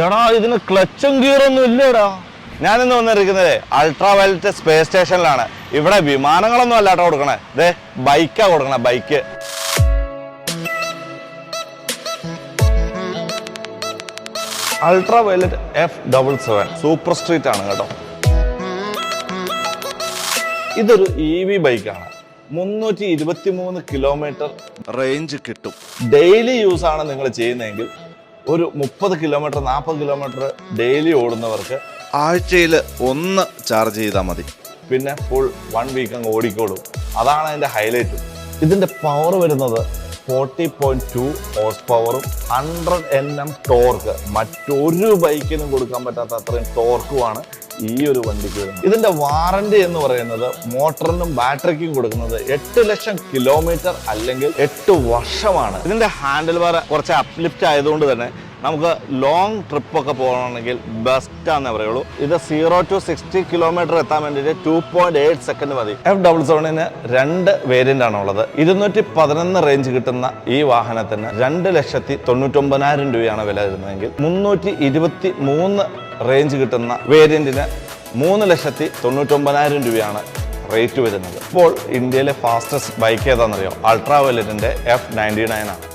എടാ ഇതിന് ക്ലച്ചും ഗിയറൊന്നും ഇല്ലടാ. ഞാനിന്ന് വന്നിരിക്കുന്നത് അൾട്രാ വയലറ്റ് സ്പേസ് സ്റ്റേഷനിലാണ് ഇവിടെ വിമാനങ്ങളൊന്നും അല്ലാട്ടോ കൊടുക്കണേ. ദേ ബൈക്കാ കൊടുക്കണേ bike Ultraviolette F double seven super street ആണ് കേട്ടോ. ഇതൊരു ഇ വി ബൈക്കാണ് മുന്നൂറ്റി ഇരുപത്തി മൂന്ന് കിലോമീറ്റർ റേഞ്ച് കിട്ടും. ഡെയിലി യൂസ് ആണ് നിങ്ങൾ ചെയ്യുന്നതെങ്കിൽ ഒരു മുപ്പത് കിലോമീറ്റർ നാൽപ്പത് കിലോമീറ്റർ ഡെയിലി ഓടുന്നവർക്ക് ആഴ്ചയിൽ ഒന്ന് ചാർജ് ചെയ്താൽ മതി. പിന്നെ ഫുൾ വൺ വീക്ക് അങ്ങ് ഓടിക്കോളും. അതാണ് അതിന്റെ ഹൈലൈറ്റ് ഇതിന്റെ പവർ വരുന്നത് ഫോർട്ടി പോയിന്റ് ടു ഹോഴ്സ് പവറും ഹൺഡ്രഡ് എൻ എം ടോർക്ക്. മറ്റൊരു ബൈക്കിനും കൊടുക്കാൻ പറ്റാത്ത അത്രയും ടോർക്കുമാണ് ഈ ഒരു വണ്ടിക്ക് വരുന്നത്. ഇതിന്റെ വാറണ്ടി എന്ന് പറയുന്നത് മോട്ടറിനും ബാറ്ററിക്കും കൊടുക്കുന്നത് എട്ട് ലക്ഷം കിലോമീറ്റർ അല്ലെങ്കിൽ എട്ട് വർഷമാണ്. ഇതിന്റെ ഹാൻഡിൽ ബാർ കുറച്ച് അപ്ലിഫ്റ്റ് ആയതുകൊണ്ട് തന്നെ നമുക്ക് ലോങ് ട്രിപ്പൊക്കെ പോകണമെങ്കിൽ ബെസ്റ്റ് ആണെന്നേ പറയുള്ളൂ. ഇത് സീറോ ടു സിക്സ്റ്റി കിലോമീറ്റർ എത്താൻ വേണ്ടിയിട്ട് ടു പോയിന്റ് എയ്റ്റ് സെക്കൻഡ് മതി. എഫ് ഡബിൾ സെവനിന് രണ്ട് വേരിയന്റ് ആണ് ഉള്ളത്. ഇരുന്നൂറ്റി പതിനൊന്ന് റേഞ്ച് കിട്ടുന്ന ഈ വാഹനത്തിന് രണ്ട് ലക്ഷത്തി തൊണ്ണൂറ്റൊമ്പതിനായിരം രൂപയാണ് വില വരുന്നതെങ്കിൽ മുന്നൂറ്റി ഇരുപത്തി മൂന്ന് റേഞ്ച് കിട്ടുന്ന വേരിയന്റിന് മൂന്ന് ലക്ഷത്തി തൊണ്ണൂറ്റൊമ്പതിനായിരം രൂപയാണ് റേറ്റ് വരുന്നത്. ഇപ്പോൾ ഇന്ത്യയിലെ ഫാസ്റ്റസ്റ്റ് ബൈക്ക് ഏതാണെന്നറിയോ? അൾട്രാ വയലറ്റിന്റെ എഫ് നയന്റി നയൻ ആണ്.